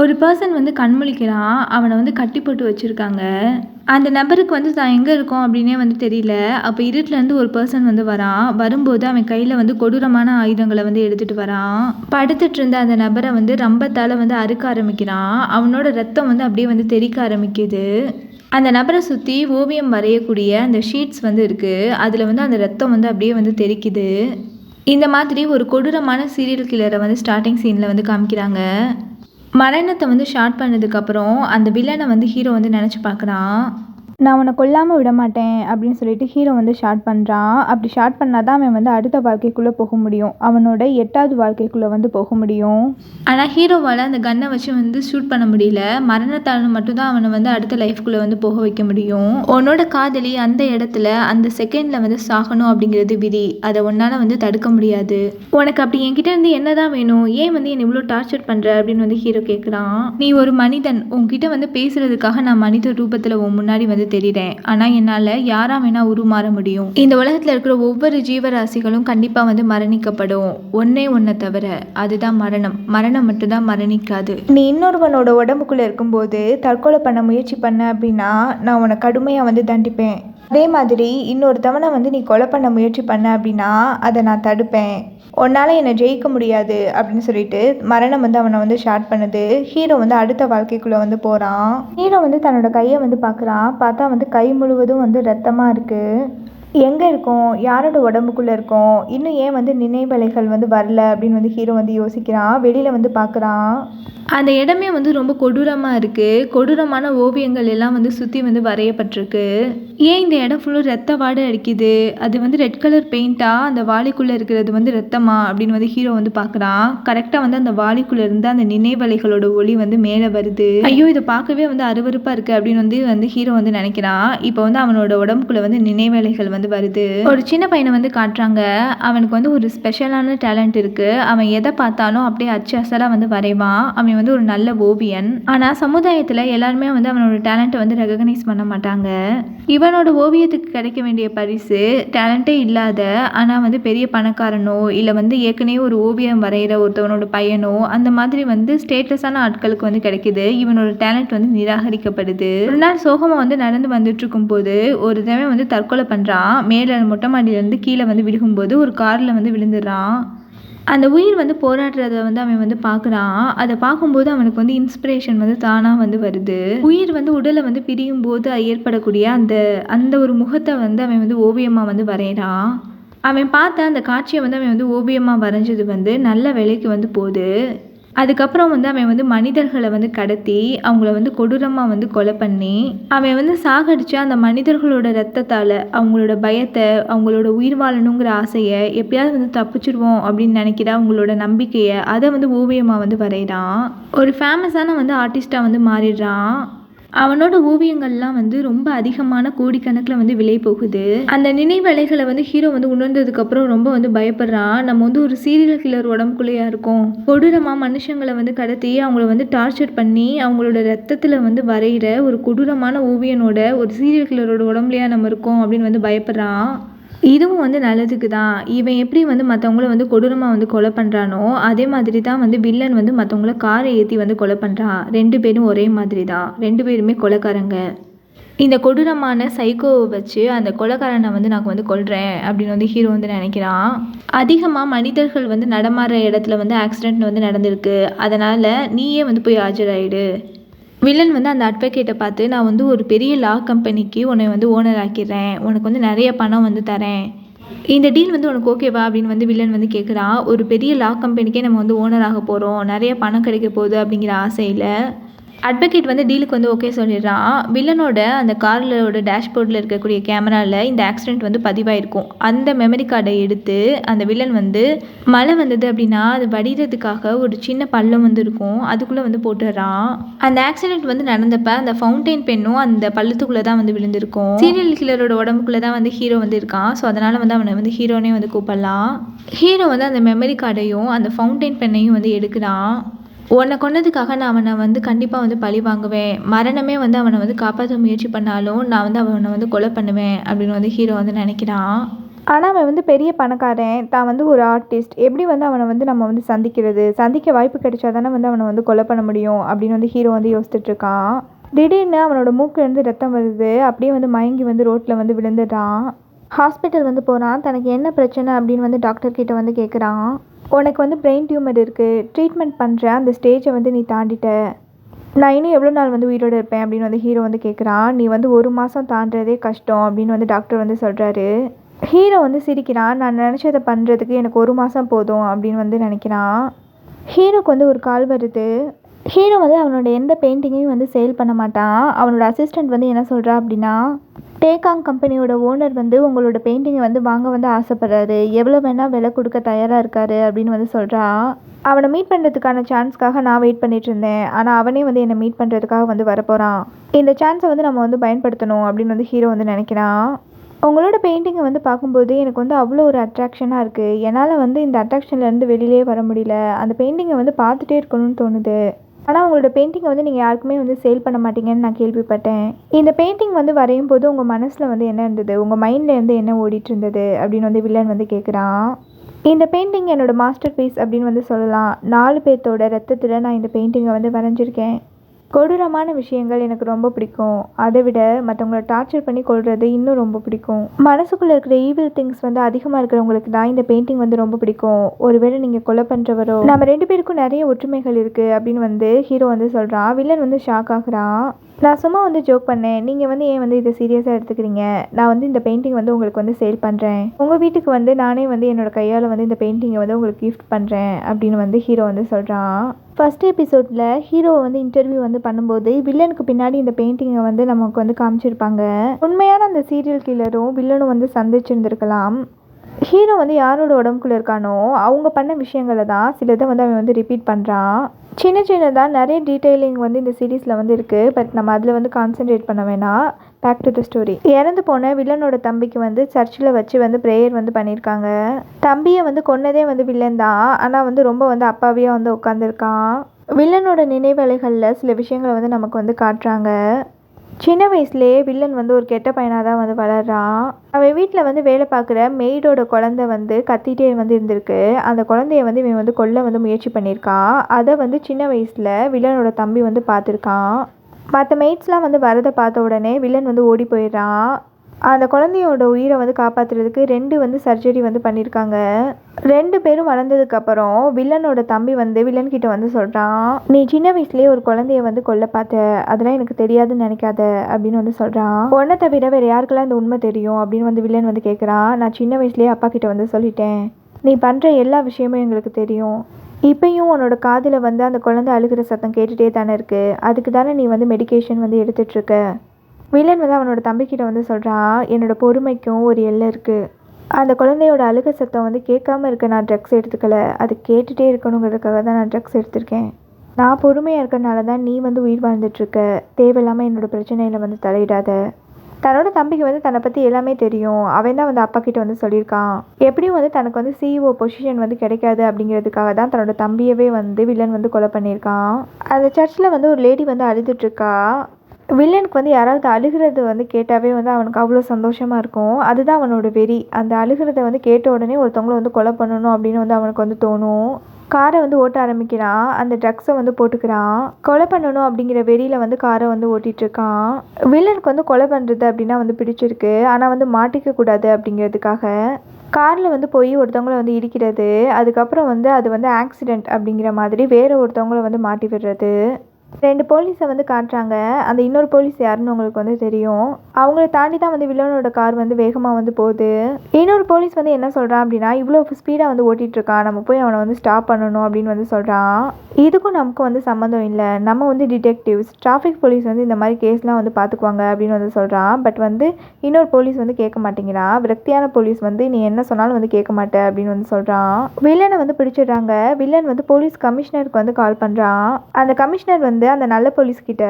ஒரு பர்சன் வந்து கண்முழிக்கிறான் அவனை வந்து கட்டி போட்டு வச்சுருக்காங்க. அந்த நபருக்கு வந்து தான் எங்கே இருக்கோம்? அப்படின்னே வந்து தெரியல. அப்போ இருட்டிலேருந்து ஒரு பர்சன் வந்து வரான். வரும்போது அவன் கையில் வந்து கொடூரமான ஆயுதங்களை வந்து எடுத்துகிட்டு வரான். படுத்துட்டு இருந்த அந்த நபரை வந்து ரம்பத்தால் வந்து அறுக்க ஆரம்பிக்கிறான். அவனோட ரத்தம் வந்து அப்படியே வந்து தெறிக்க ஆரம்பிக்குது. அந்த நபரை சுற்றி ஓவியம் வரையக்கூடிய அந்த ஷீட்ஸ் வந்து இருக்குது அதில் வந்து அந்த ரத்தம் வந்து அப்படியே வந்து தெறிக்குது. இந்த மாதிரி ஒரு கொடூரமான சீரியல் கில்லரை வந்து ஸ்டார்டிங் சீனில் வந்து காமிக்கிறாங்க. மரணத்தை வந்து ஷார்ட் பண்ணதுக்கப்புறம் அந்த வில்லனை வந்து ஹீரோ வந்து நினச்சி பார்க்குறான். நான் உன்னை கொல்லாமல் விட மாட்டேன் அப்படின்னு சொல்லிட்டு ஹீரோ வந்து ஷார்ட் பண்ணுறான் அப்படி ஷார்ட் பண்ணால் தான் அவன் வந்து அடுத்த வாழ்க்கைக்குள்ளே போக முடியும். அவனோட எட்டாவது வாழ்க்கைக்குள்ளே வந்து போக முடியும். ஆனால் ஹீரோவால் அந்த கன்னை வச்சு வந்து ஷூட் பண்ண முடியல. மரணத்தால் மட்டும்தான் அவனை வந்து அடுத்த லைஃப்குள்ளே வந்து போக வைக்க முடியும். உன்னோட காதலி அந்த இடத்துல அந்த செகண்டில் வந்து சாகணும் அப்படிங்கிறது விதி. அதை உன்னால் வந்து தடுக்க முடியாது. உனக்கு அப்படி என்கிட்ட இருந்து என்னதான் வேணும்? ஏன் வந்து என்னை இவ்வளோ டார்ச்சர் பண்ணுற அப்படின்னு வந்து ஹீரோ கேட்குறான் நீ ஒரு மனிதன். உன்கிட்ட வந்து பேசுகிறதுக்காக நான் மனித ரூபத்தில் உன் முன்னாடி வந்து தெரிகிறேன் ஆனால் என்னால் யாரா வேணால் உருமாற முடியும். இந்த உலகத்தில் இருக்கிற ஒவ்வொரு ஜீவராசிகளும் கண்டிப்பாக வந்து மரணிக்கப்படும். ஒன்னே ஒன்றை தவிர அதுதான் மரணம். மரணம் மட்டும்தான் மரணிக்காது. நீ இன்னொருவனோட உடம்புக்குள்ளே இருக்கும்போது தற்கொலை பண்ண முயற்சி பண்ண அப்படின்னா நான் உன்னை கடுமையாக வந்து தண்டிப்பேன். அதே மாதிரி இன்னொருத்தவனை வந்து நீ கொலை பண்ண முயற்சி பண்ண அப்படின்னா அதை நான் தடுப்பேன். உன்னால் என்னை ஜெயிக்க முடியாது அப்படின்னு சொல்லிட்டு மரணம் வந்து அவனை வந்து ஷார்ட் பண்ணுது. ஹீரோ வந்து அடுத்த வாழ்க்கைக்குள்ளே வந்து போகிறான் ஹீரோ வந்து தன்னோட கையை வந்து பார்க்குறான். பார்த்தா வந்து கை முழுவதும் வந்து ரத்தமாக இருக்குது எங்கே இருக்கோம்? யாரோட உடம்புக்குள்ளே இருக்கோம்? இன்னும் ஏன் வந்து நினைவலைகள் வந்து வரல அப்படின்னு வந்து ஹீரோ வந்து யோசிக்கிறான். வெளியில் வந்து பார்க்குறான். அந்த இடமே வந்து ரொம்ப கொடூரமாக இருக்குது கொடூரமான ஓவியங்கள் எல்லாம் வந்து சுற்றி வந்து வரையப்பட்டிருக்கு. ஏன் இந்த இடம் ஃபுல்லும் ரத்த வாடை அடிக்குது? அது வந்து ரெட் கலர் பெயிண்ட்டாக அந்த வாளிக்குள்ளே இருக்கிறது வந்து ரத்தமா அப்படின்னு வந்து ஹீரோ வந்து பார்க்குறான். கரெக்டாக வந்து அந்த வாளிக்குள்ளே இருந்து அந்த நினைவலைகளோட ஒளி வந்து மேலே வருது. ஐயோ இதை பார்க்கவே வந்து அருவருப்பாக இருக்குது அப்படின்னு வந்து வந்து ஹீரோ வந்து நினைக்கிறான். இப்போ வந்து அவனோட உடம்புக்குள்ளே வந்து நினைவலைகள் வந்து வருது. ஒரு சின்ன பையனை வந்து காட்டுறாங்க. அவனுக்கு வந்து ஒரு ஸ்பெஷலான டேலண்ட் இருக்குது அவன் எதை பார்த்தாலும் அப்படியே அச்சு அசலாக வந்து வரைவான். அவன் வந்து ஒரு நல்ல ஓவியன். ஆனால் சமுதாயத்தில் எல்லாருமே வந்து அவனோட டேலண்ட்டை வந்து ரெகக்னைஸ் பண்ண மாட்டாங்க. இவனோட ஓவியத்துக்கு கிடைக்க வேண்டிய பரிசு டேலண்ட்டே இல்லாத ஆனால் வந்து பெரிய பணக்காரனோ இல்லை வந்து ஏற்கனவே ஒரு ஓவியம் வரைகிற ஒருத்தவனோட பையனோ அந்த மாதிரி வந்து ஸ்டேட்டஸான ஆட்களுக்கு வந்து கிடைக்குது. இவனோட டேலண்ட் வந்து நிராகரிக்கப்படுது. ஒரு நாள் சோகமாக வந்து நடந்து வந்துட்டு இருக்கும்போது ஒரு தடவை வந்து தற்கொலை பண்ணுறான் மேலே மொட்டை மாடியிலேருந்து கீழே வந்து விழுகும்போது ஒரு காரில் வந்து விழுந்துடுறான். அந்த உயிர் வந்து போராடுறத வந்து அவன் வந்து பார்க்குறான். அதை பார்க்கும்போது அவனுக்கு வந்து இன்ஸ்பிரேஷன் வந்து தானாக வந்து வருது. உயிர் வந்து உடலை வந்து பிரியும் போது ஏற்படக்கூடிய அந்த அந்த ஒரு முகத்தை வந்து அவன் வந்து ஓவியமாக வந்து வரைகிறான். அவன் பார்த்த அந்த காட்சியை வந்து அவன் வந்து ஓவியமாக வரைஞ்சது வந்து நல்ல விலைக்கு வந்து போகுது. அதுக்கப்புறம் வந்து அவன் வந்து மனிதர்களை வந்து கடத்தி அவங்கள வந்து கொடூரமாக வந்து கொலை பண்ணி அவன் வந்து சாகடிச்சு அந்த மனிதர்களோட ரத்தத்தால் அவங்களோட பயத்தை அவங்களோட உயிர் வாழணுங்கிற ஆசையை எப்படியாவது வந்து தப்பிச்சிருவோம் அப்படின்னு நினைக்கிற அவங்களோட நம்பிக்கையை அதை வந்து ஓவியமாக வந்து வரைகிறான். ஒரு ஃபேமஸான வந்து ஆர்டிஸ்ட்டாக வந்து மாறிடுறான். அவனோட ஓவியங்கள்லாம் வந்து ரொம்ப அதிகமான கோடிக்கணக்கில் வந்து விலை போகுது. அந்த நினைவலைகளை வந்து ஹீரோ வந்து உணர்ந்ததுக்கப்புறம் ரொம்ப வந்து பயப்படுறான். நம்ம வந்து ஒரு சீரியல் கில்லர் உடம்புக்குள்ளேயா இருக்கோம். கொடூரமாக மனுஷங்களை வந்து கடத்தி அவங்கள வந்து டார்ச்சர் பண்ணி அவங்களோட ரத்தத்தில் வந்து வரைகிற ஒரு கொடூரமான ஓவியனோட ஒரு சீரியல் கில்லரோட உடம்புலையா நம்ம இருக்கோம் அப்படின்னு வந்து பயப்படுறான். இதுவும் வந்து நல்லதுக்கு தான் இவன் எப்படி வந்து மற்றவங்கள வந்து கொடூரமாக வந்து கொலை பண்ணுறானோ அதே மாதிரி தான் வந்து வில்லன் வந்து மற்றவங்கள காரை ஏற்றி வந்து கொலை பண்ணுறான் ரெண்டு பேரும் ஒரே மாதிரி தான் ரெண்டு பேருமே கொலைக்காரங்க. இந்த கொடூரமான சைக்கோவை வச்சு அந்த கொலைக்காரனை வந்து நான் வந்து கொள்கிறேன் அப்படின்னு வந்து ஹீரோ வந்து நினைக்கிறான். அதிகமாக மனிதர்கள் வந்து நடமாற இடத்துல வந்து ஆக்சிடென்ட் வந்து நடந்திருக்கு. அதனால் நீயே வந்து போய் ஆஜராயிடு. வில்லன் வந்து அந்த அட்வொகேட்டை பார்த்து நான் வந்து ஒரு பெரிய லா கம்பெனிக்கு உன்னை வந்து ஓனர் ஆக்கிடுறேன். உனக்கு வந்து நிறைய பணம் வந்து தரேன். இந்த டீல் வந்து உனக்கு ஓகேவா அப்படின்னு வந்து வில்லன் வந்து கேட்குறான் ஒரு பெரிய லா கம்பெனிக்கே நம்ம வந்து ஓனர் ஆக போகிறோம் நிறைய பணம் கிடைக்க போகுது அப்படிங்கிற ஆசையில் அட்வொகேட் வந்து டீலுக்கு வந்து ஓகே சொல்லிடுறான். வில்லனோட அந்த காரோட டேஷ்போர்டில் இருக்கக்கூடிய கேமராவில் இந்த ஆக்சிடென்ட் வந்து பதிவாயிருக்கும். அந்த மெமரி கார்டை எடுத்து அந்த வில்லன் வந்து மழை வந்தது அப்படின்னா அது வடிகிறதுக்காக ஒரு சின்ன பள்ளம் வந்து இருக்கும். அதுக்குள்ளே வந்து போட்டுடுறான். அந்த ஆக்சிடென்ட் வந்து நடந்தப்ப அந்த ஃபவுண்டைன் பெண்ணும் அந்த பள்ளத்துக்குள்ளே தான் வந்து விழுந்திருக்கும். சீரியல் கில்லரோட உடம்புக்குள்ளே தான் வந்து ஹீரோ வந்து இருக்கான். ஸோ அதனால் வந்து அவனை வந்து ஹீரோனே வந்து கூப்பிடலாம். ஹீரோ வந்து அந்த மெமரி கார்டையும் அந்த ஃபவுண்டைன் பெண்ணையும் வந்து எடுக்கிறான். உன்னை கொன்னதுக்காக நான் அவனை வந்து கண்டிப்பாக வந்து பழி வாங்குவேன். மரணமே வந்து அவனை வந்து காப்பாற்ற முயற்சி பண்ணாலும் நான் வந்து அவனை வந்து கொலை பண்ணுவேன் அப்படின்னு வந்து ஹீரோ வந்து நினைக்கிறான். ஆனால் அவன் வந்து பெரிய பணக்காரன். தான் வந்து ஒரு ஆர்டிஸ்ட் எப்படி வந்து அவனை வந்து நம்ம வந்து சந்திக்கிறது? சந்திக்க வாய்ப்பு கிடைச்சா தானே வந்து அவனை வந்து கொலை பண்ண முடியும் அப்படின்னு வந்து ஹீரோ வந்து யோசிச்சுட்ருக்கான் திடீர்னு அவனோட மூக்குலேருந்து ரத்தம் வருது. அப்படியே வந்து மயங்கி வந்து ரோட்டில் வந்து விழுந்துடுறான். ஹாஸ்பிட்டல் வந்து போகிறான் தனக்கு என்ன பிரச்சனை அப்படின்னு வந்து டாக்டர் கிட்ட வந்து கேட்குறான் உனக்கு வந்து பிரெயின் டியூமர் இருக்குது ட்ரீட்மெண்ட் பண்ணுற அந்த ஸ்டேஜை வந்து நீ தாண்டிட்ட. நான் இன்னும் எவ்வளோ நாள் வந்து உயிரோடு இருப்பேன் அப்படின்னு வந்து ஹீரோ வந்து கேட்குறான் நீ வந்து ஒரு மாதம் தாண்டுறதே கஷ்டம் அப்படின்னு வந்து டாக்டர் வந்து சொல்கிறாரு ஹீரோ வந்து சிரிக்கிறான். நான் நினச்சதை பண்ணுறதுக்கு எனக்கு ஒரு மாதம் போதும் அப்படின்னு வந்து நினைக்கிறான். ஹீரோக்கு வந்து ஒரு கால் வருது. ஹீரோ வந்து அவனோட எந்த பெயிண்டிங்கையும் வந்து சேல் பண்ண மாட்டான். அவனோட அசிஸ்டண்ட் வந்து என்ன சொல்கிறா அப்படின்னா டேகாங் கம்பெனியோட ஓனர் வந்து உங்களோட பெயிண்டிங்கை வந்து வாங்க வந்து ஆசைப்படுறாரு. எவ்வளோ வேணால் விலை கொடுக்க தயாராக இருக்காரு அப்படின்னு வந்து சொல்கிறா அவனை மீட் பண்ணுறதுக்கான சான்ஸ்க்காக நான் வெயிட் பண்ணிட்டு இருந்தேன். ஆனால் அவனே வந்து என்னை மீட் பண்ணுறதுக்காக வந்து வரப்போகிறான் இந்த சான்ஸை வந்து நம்ம வந்து பயன்படுத்தணும் அப்படின்னு வந்து ஹீரோ வந்து நினைக்கிறான். உங்களோட பெயிண்டிங்கை வந்து பார்க்கும்போது எனக்கு வந்து அவ்வளோ ஒரு அட்ராக்ஷனாக இருக்குது என்னால் வந்து இந்த அட்ராக்ஷன்லேருந்து வெளியிலே வர முடியல. அந்த பெயிண்டிங்கை வந்து பார்த்துட்டே இருக்கணும்னு தோணுது. ஆனால் உங்களோட பெயிண்டிங்கை வந்து நீங்கள் யாருக்குமே வந்து சேல் பண்ண மாட்டீங்கன்னு நான் கேள்விப்பட்டேன். இந்த பெயிண்டிங் வந்து வரையும் போது உங்கள் மனசில் வந்து என்ன இருந்தது? உங்கள் மைண்டில் இருந்து என்ன ஓடிட்டு இருந்தது அப்படின்னு வந்து வில்லன் வந்து கேட்குறான் இந்த பெயிண்டிங் என்னோடய மாஸ்டர் பீஸ் அப்படின்னு வந்து சொல்லலாம். நாலு பேர்த்தோட ரத்தத்தில் நான் இந்த பெயிண்டிங்கை வந்து வரைஞ்சிருக்கேன். கொடூரமான விஷயங்கள் எனக்கு ரொம்ப பிடிக்கும். அதை விட மற்றவங்கள டார்ச்சர் பண்ணி கொள்வது இன்னும் ரொம்ப பிடிக்கும். மனசுக்குள்ளே இருக்கிற ஈவில் திங்ஸ் வந்து அதிகமாக இருக்கிறவங்களுக்கு தான் இந்த பெயிண்டிங் வந்து ரொம்ப பிடிக்கும். ஒருவேளை நீங்கள் கொலை பண்ணுறவரோ நம்ம ரெண்டு பேருக்கும் நிறைய ஒற்றுமைகள் இருக்குது அப்படின்னு வந்து ஹீரோ வந்து சொல்கிறான் வில்லன் வந்து ஷாக் ஆகுறான். நான் சும்மா வந்து ஜோக் பண்ணேன். நீங்கள் வந்து ஏன் வந்து இதை சீரியஸாக எடுத்துக்கிறீங்க? நான் வந்து இந்த பெயிண்டிங் வந்து உங்களுக்கு வந்து சேல் பண்ணுறேன் உங்கள் வீட்டுக்கு வந்து நானே வந்து என்னோட கையால் வந்து இந்த பெயிண்டிங்கை வந்து உங்களுக்கு கிஃப்ட் பண்ணுறேன் அப்படின்னு வந்து ஹீரோ வந்து சொல்கிறான் ஃபர்ஸ்ட் எபிசோடில் ஹீரோவை வந்து இன்டர்வியூ வந்து பண்ணும்போது வில்லனுக்கு பின்னாடி இந்த பெயிண்டிங்கை வந்து நமக்கு வந்து காமிச்சிருப்பாங்க. உண்மையான அந்த சீரியல் கில்லரும் வில்லனும் வந்து சந்திச்சிருந்துருக்கலாம். ஹீரோ வந்து யாரோட உடம்புக்குள்ள இருக்கானோ அவங்க பண்ண விஷயங்களை தான் சிலதை வந்து அவன் வந்து ரிப்பீட் பண்ணுறான் சின்ன சின்னதாக நிறைய டீட்டெயிலிங் வந்து இந்த சீரீஸில் வந்து இருக்குது பட் நம்ம அதில் வந்து கான்சென்ட்ரேட் பண்ண வேணாம். பேக் டு த ஸ்டோரி இறந்து போன வில்லனோட தம்பிக்கு வந்து சர்ச்சில் வச்சு வந்து ப்ரேயர் வந்து பண்ணியிருக்காங்க தம்பியை வந்து கொன்னதே வந்து வில்லன் தான். ஆனால் வந்து ரொம்ப வந்து அப்பாவியாக வந்து உட்காந்துருக்கான் வில்லனோட நினைவலைகளில் சில விஷயங்களை வந்து நமக்கு வந்து காட்டுறாங்க. சின்ன வயசுலேயே வில்லன் வந்து ஒரு கெட்ட பையனாக தான் வந்து வளர்றான். அவன் வீட்டில் வந்து வேலை பார்க்குற மெய்டோட குழந்தை வந்து கத்திட்டே வந்து இருந்திருக்கு. அந்த குழந்தைய வந்து இவன் வந்து கொல்ல வந்து முயற்சி பண்ணியிருக்கான். அதை வந்து சின்ன வயசில் வில்லனோட தம்பி வந்து பார்த்துருக்கான். மற்ற மெய்ட்ஸ்லாம் வந்து வரதை பார்த்த உடனே வில்லன் வந்து ஓடி போயிடுறான். அந்த குழந்தையோட உயிரை வந்து காப்பாற்றுறதுக்கு ரெண்டு வந்து சர்ஜரி வந்து பண்ணியிருக்காங்க ரெண்டு பேரும் வளர்ந்ததுக்கப்புறம் வில்லனோட தம்பி வந்து வில்லன்கிட்ட வந்து சொல்கிறான் நீ சின்ன வயசுலேயே ஒரு குழந்தைய வந்து கொல்ல பார்த்த. அதெல்லாம் எனக்கு தெரியாதுன்னு நினைக்காத அப்படின்னு வந்து சொல்கிறான் உன்னை தவிர வேறு யாருக்கெல்லாம் இந்த உண்மை தெரியும்? அப்படின்னு வந்து வில்லன் வந்து கேட்குறான் நான் சின்ன வயசுலேயே அப்பா கிட்ட வந்து சொல்லிட்டேன். நீ பண்ணுற எல்லா விஷயமும் எங்களுக்கு தெரியும். இப்போயும் உன்னோட காதில் வந்து அந்த குழந்தை அழுகிற சத்தம் கேட்டுகிட்டே தானே இருக்குது அதுக்கு தானே நீ வந்து மெடிகேஷன் வந்து எடுத்துகிட்ருக்க வில்லன் வந்து அவனோட தம்பிக்கிட்ட வந்து சொல்கிறான் என்னோட பொறுமைக்கும் ஒரு எல்லை இருக்குது அந்த குழந்தையோட அழுக சத்தம் வந்து கேட்காம இருக்க நான் ட்ரக்ஸ் எடுத்துக்கல. அது கேட்டுகிட்டே இருக்கணுங்கிறதுக்காக தான் நான் ட்ரக்ஸ் எடுத்திருக்கேன். நான் பொறுமையாக இருக்கிறனால தான் நீ வந்து உயிர் வாழ்ந்துட்டுருக்க தேவையில்லாமல் என்னோட பிரச்சனையில் வந்து தலையிடாத. தன்னோட தம்பிக்கு வந்து தன்னை பற்றி எல்லாமே தெரியும். அவன் தான் வந்து அப்பா கிட்ட வந்து சொல்லியிருக்கான். எப்படியும் வந்து தனக்கு வந்து சிஇஓ பொசிஷன் வந்து கிடைக்காது அப்படிங்கிறதுக்காக தான் தன்னோட தம்பியவே வந்து வில்லன் வந்து கொலை பண்ணியிருக்கான். அந்த சர்ச்சில் வந்து ஒரு லேடி வந்து அழுதுட்டுருக்கா. வில்லனுக்கு வந்து யாராவது அழுகிறது வந்து கேட்டாவே வந்து அவனுக்கு அவ்வளோ சந்தோஷமாக இருக்கும். அதுதான் அவனோட வெறி. அந்த அழுகிறத வந்து கேட்ட உடனே ஒருத்தவங்கள வந்து கொலை பண்ணணும் அப்படின்னு வந்து அவனுக்கு வந்து தோணும். காரை வந்து ஓட்ட ஆரம்பிக்கிறான். அந்த ட்ரக்ஸை வந்து போட்டுக்கிறான். கொலை பண்ணணும் அப்படிங்கிற வெறியில் வந்து காரை வந்து ஓட்டிகிட்ருக்கான் வில்லனுக்கு வந்து கொலை பண்ணுறது அப்படின்னா வந்து பிடிச்சிருக்கு. ஆனால் வந்து மாட்டிக்க கூடாது அப்படிங்கிறதுக்காக காரில் வந்து போய் ஒருத்தவங்களை வந்து இடிக்கிறது. அதுக்கப்புறம் வந்து அது வந்து ஆக்சிடெண்ட் அப்படிங்கிற மாதிரி வேறு ஒருத்தவங்களை வந்து மாட்டி விடுறது. ரெண்டு போலீஸை வந்து காட்டுறாங்க. அந்த இன்னொரு போலீஸ் யாருன்னு உங்களுக்கு வந்து தெரியும். அவங்கள தாண்டி தான் வந்து வில்லனோட கார் வந்து வேகமாக வந்து போகுது. இன்னொரு போலீஸ் வந்து என்ன சொல்கிறான் அப்படின்னா இவ்வளோ ஸ்பீடாக வந்து ஓட்டிகிட்டு இருக்கான். நம்ம போய் அவனை வந்து ஸ்டாப் பண்ணணும் அப்படின்னு வந்து சொல்கிறான் இதுக்கும் நமக்கு வந்து சம்மந்தம் இல்லை. நம்ம வந்து டிடெக்டிவ்ஸ் டிராஃபிக் போலீஸ் வந்து இந்த மாதிரி கேஸ்லாம் வந்து பார்த்துக்குவாங்க அப்படின்னு வந்து சொல்கிறான் பட் வந்து இன்னொரு போலீஸ் வந்து கேட்க மாட்டேங்கிறான். விரக்தியான போலீஸ் வந்து நீ என்ன சொன்னாலும் வந்து கேட்க மாட்டே அப்படின்னு வந்து சொல்கிறான் வில்லனை வந்து பிடிச்சிடுறாங்க. வில்லன் வந்து போலீஸ் கமிஷனருக்கு வந்து கால் பண்ணுறான் அந்த கமிஷனர் வந்து அந்த நல்ல போலீஸ் கிட்ட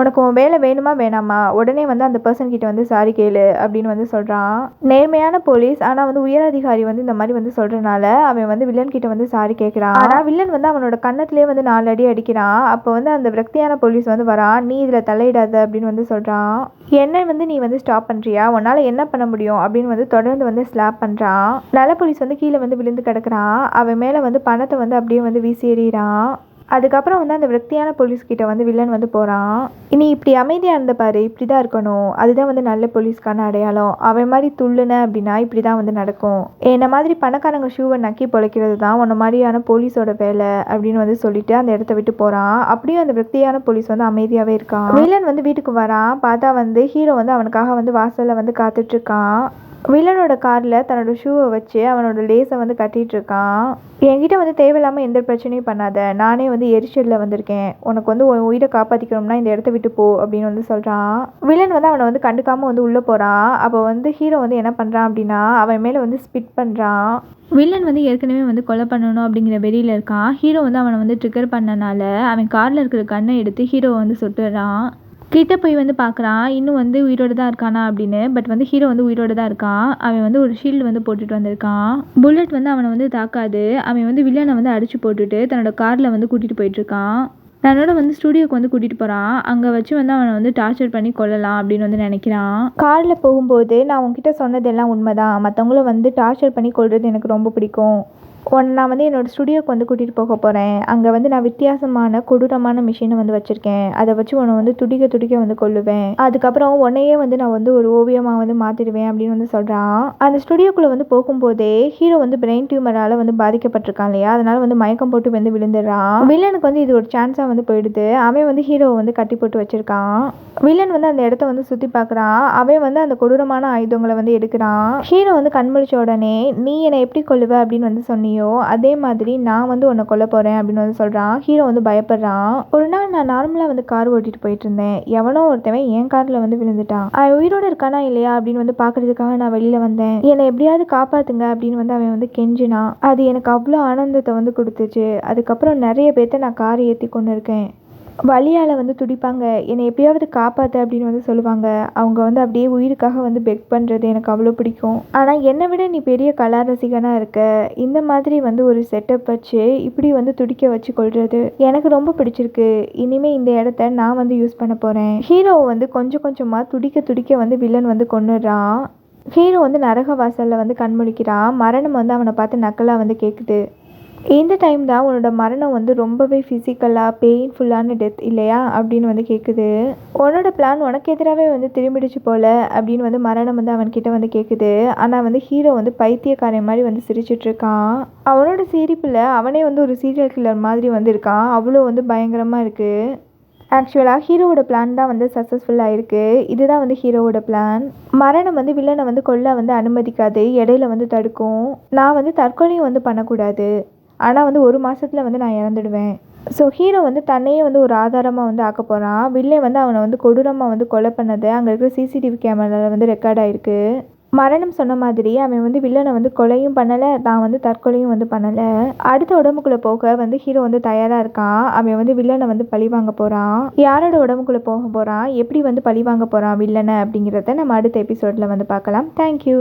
உனக்கு உன் வேலை வேணுமா வேணாமா? உடனே வந்து அந்த பர்சன் கிட்ட வந்து சாரி கேளு அப்படின்னு வந்து சொல்கிறான் நேர்மையான போலீஸ் ஆனால் வந்து உயரதிகாரி வந்து இந்த மாதிரி வந்து சொல்கிறனால அவன் வந்து வில்லன் கிட்ட வந்து சாரி கேட்குறான் ஆனால் வில்லன் வந்து அவனோட கன்னத்திலே வந்து நாலு அடி அடிக்கிறான் அப்போ வந்து அந்த விரக்தியான போலீஸ் வந்து வரான் நீ இதில் தலையிடாத அப்படின்னு வந்து சொல்கிறான் என்ன வந்து நீ வந்து ஸ்டாப் பண்ணுறியா உன்னால் என்ன பண்ண முடியும்? அப்படின்னு வந்து தொடர்ந்து வந்து ஸ்லாப் பண்ணுறான் நல்ல போலீஸ் வந்து கீழே வந்து விழுந்து கிடக்குறான் அவன் மேலே வந்து பணத்தை வந்து அப்படியே வந்து வீசி எறிகிறான் அதுக்கப்புறம் வந்து அந்த விரக்தியான போலீஸ் கிட்ட வந்து வில்லன் வந்து போகிறான் இனி இப்படி அமைதியாக இருந்த பாரு இப்படி தான் இருக்கணும். அதுதான் வந்து நல்ல போலீஸ்க்கான அடையாளம். அவன் மாதிரி துள்ளுன அப்படின்னா இப்படி தான் வந்து நடக்கும். என்னை மாதிரி பணக்காரங்க ஷூவை நக்கி பொழைக்கிறது தான் உன்ன மாதிரியான போலீஸோட வேலை அப்படின்னு வந்து சொல்லிட்டு அந்த இடத்த விட்டு போகிறான் அப்படியும் அந்த விரக்தியான போலீஸ் வந்து அமைதியாகவே இருக்கான். வில்லன் வந்து வீட்டுக்கு வரான். பார்த்தா வந்து ஹீரோ வந்து அவனுக்காக வந்து வாசலில் வந்து காத்துட்ருக்கான் வில்லனோட காரில் தன்னோட ஷூவை வச்சு அவனோட லேஸை வந்து கட்டிகிட்ருக்கான் இருக்கான் என்கிட்ட வந்து தேவையில்லாமல் எந்த பிரச்சனையும் பண்ணாத. நானே வந்து எரிச்சலில் வந்திருக்கேன். உனக்கு வந்து உன் உயிரை காப்பாற்றிக்கணும்னா இந்த இடத்த விட்டு போ அப்படின்னு வந்து சொல்கிறான் வில்லன் வந்து அவனை வந்து கண்டுக்காமல் வந்து உள்ளே போகிறான் அப்போ வந்து ஹீரோ வந்து என்ன பண்ணுறான் அப்படின்னா அவன் மேலே வந்து ஸ்பிட் பண்ணுறான் வில்லன் வந்து ஏற்கனவே வந்து கொலை பண்ணணும் அப்படிங்கிற வெறியில் இருக்கான். ஹீரோ வந்து அவனை வந்து ட்ரிகர் பண்ணனால அவன் காரில் இருக்கிற கண்ணை எடுத்து ஹீரோவை வந்து சுட்டுறான். கிட்டே போய் வந்து பார்க்குறான் இன்னும் வந்து உயிரோடு தான் இருக்கானா அப்படின்னு. பட் வந்து ஹீரோ வந்து உயிரோடு தான் இருக்கான் அவன் வந்து ஒரு ஷீல்டு வந்து போட்டுட்டு வந்திருக்கான் புல்லட் வந்து அவனை வந்து தாக்காது. அவன் வந்து வில்லனை வந்து அடிச்சு போட்டுட்டு தன்னோட காரில் வந்து கூட்டிகிட்டு போயிட்டுருக்கான் தன்னோட வந்து ஸ்டுடியோக்கு வந்து கூட்டிகிட்டு போகிறான் அங்கே வச்சு வந்து அவனை வந்து டார்ச்சர் பண்ணி கொள்ளலாம் அப்படின்னு வந்து நினைக்கிறான். காரில் போகும்போது நான் உங்ககிட்ட சொன்னதெல்லாம் உண்மைதான். மற்றவங்கள வந்து டார்ச்சர் பண்ணி கொள்வது எனக்கு ரொம்ப பிடிக்கும். ஒன் நான் வந்து என்னோடய ஸ்டுடியோக்கு வந்து கூட்டிகிட்டு போக போகிறேன் அங்கே வந்து நான் வித்தியாசமான கொடூரமான மிஷினை வந்து வச்சுருக்கேன். அதை வச்சு உன்னை வந்து துடிக்க துடிக்க வந்து கொல்லுவேன். அதுக்கப்புறம் உன்னையே வந்து நான் வந்து ஒரு ஓவியமாக வந்து மாற்றிடுவேன் அப்படின்னு வந்து சொல்கிறான் அந்த ஸ்டுடியோக்குள்ளே வந்து போகும்போதே ஹீரோ வந்து பிரெயின் டியூமரால் வந்து பாதிக்கப்பட்டிருக்கான் இல்லையா? அதனால் வந்து மயக்கம் போட்டு வந்து விழுந்துடுறான். வில்லனுக்கு வந்து இது ஒரு சான்ஸாக வந்து போயிடுது. அவன் வந்து ஹீரோவை வந்து கட்டி போட்டு வச்சுருக்கான். வில்லன் வந்து அந்த இடத்த வந்து சுற்றி பார்க்குறான் அவன் வந்து அந்த கொடூரமான ஆயுதங்களை வந்து எடுக்கிறான். ஹீரோ வந்து கண்முழிச்ச உடனே நீ என்னை எப்படி கொல்லுவ? அப்படின்னு வந்து பண்ணியோ அதே மாதிரி நான் வந்து உன்னை கொல்ல போகிறேன் அப்படின்னு வந்து சொல்கிறான் ஹீரோ வந்து பயப்படுறான். ஒரு நாள் நான் நார்மலாக வந்து கார் ஓட்டிட்டு போயிட்டு இருந்தேன் எவனோ ஒருத்தவன் என் காரில் வந்து விழுந்துட்டான். அவன் உயிரோடு இருக்கானா இல்லையா அப்படின்னு வந்து பார்க்கறதுக்காக நான் வெளியில் வந்தேன். என்னை எப்படியாவது காப்பாற்றுங்க அப்படின்னு வந்து அவன் வந்து கெஞ்சினான். அது எனக்கு அவ்வளோ ஆனந்தத்தை வந்து கொடுத்துச்சு. அதுக்கப்புறம் நிறைய பேர்த்த நான் காரை ஏற்றி கொண்டு இருக்கேன் வலியால் வந்து துடிப்பாங்க. என்னை எப்படியாவது காப்பாற்று அப்படின்னு வந்து சொல்லுவாங்க. அவங்க வந்து அப்படியே உயிருக்காக வந்து பெக் பண்ணுறது எனக்கு அவ்வளோ பிடிக்கும். ஆனால் என்னை விட நீ பெரிய கலா ரசிகனாக இருக்க. இந்த மாதிரி வந்து ஒரு செட்டப் வச்சு இப்படி வந்து துடிக்க வச்சு கொள்வது எனக்கு ரொம்ப பிடிச்சிருக்கு. இனிமேல் இந்த இடத்த நான் வந்து யூஸ் பண்ண போகிறேன் ஹீரோவை வந்து கொஞ்சம் கொஞ்சமாக துடிக்க துடிக்க வந்து வில்லன் வந்து கொண்டுடுறான் ஹீரோ வந்து நரக வாசலில் வந்து கண்முழிக்கிறான். மரணம் வந்து அவனை பார்த்து நக்கலாக வந்து கேட்குது இந்த டைம் தான் உன்னோட மரணம் வந்து ரொம்பவே ஃபிசிக்கலாக பெயின்ஃபுல்லான டெத் இல்லையா? அப்படின்னு வந்து கேட்குது உன்னோட பிளான் உனக்கு எதிராகவே வந்து திரும்பிடுச்சு போல அப்படின்னு வந்து மரணம் வந்து அவன்கிட்ட வந்து கேட்குது ஆனால் வந்து ஹீரோ வந்து பைத்தியக்காரன் மாதிரி வந்து சிரிச்சிட்டு இருக்கான். அவனோட சிரிப்பில் அவனே வந்து ஒரு சீரியல் கில்லர் மாதிரி வந்து இருக்கான். அவ்வளோ வந்து பயங்கரமாக இருக்குது ஆக்சுவலாக ஹீரோவோட பிளான் தான் வந்து சக்ஸஸ்ஃபுல்லாக இருக்குது இதுதான் வந்து ஹீரோவோட பிளான் மரணம் வந்து வில்லனை வந்து கொல்ல வந்து அனுமதிக்காது. இடையில வந்து தடுக்கும். நான் வந்து தற்கொலையும் வந்து பண்ணக்கூடாது. ஆனால் வந்து ஒரு மாதத்தில் வந்து நான் இறந்துடுவேன். ஸோ ஹீரோ வந்து தன்னையே வந்து ஒரு ஆதாரமாக வந்து ஆக்க போகிறான் வில்லே வந்து அவனை வந்து கொடூரமாக வந்து கொலை பண்ணது. அங்கே இருக்கிற சிசிடிவி கேமராவில் வந்து ரெக்கார்ட் ஆயிருக்கு. மரணம் சொன்ன மாதிரி அவன் வந்து வில்லனை வந்து கொலையும் பண்ணலை தான் வந்து தற்கொலையும் வந்து பண்ணலை. அடுத்த உடம்புக்குள்ளே போக வந்து ஹீரோ வந்து தயாராக இருக்கான். அவன் வந்து வில்லனை வந்து பழி வாங்க போகிறான் யாரோட உடம்புக்குள்ளே போக போகிறான் எப்படி வந்து பழி வாங்க போகிறான் வில்லனை அப்படிங்கிறத நம்ம அடுத்த எபிசோடில் வந்து பார்க்கலாம். தேங்க்யூ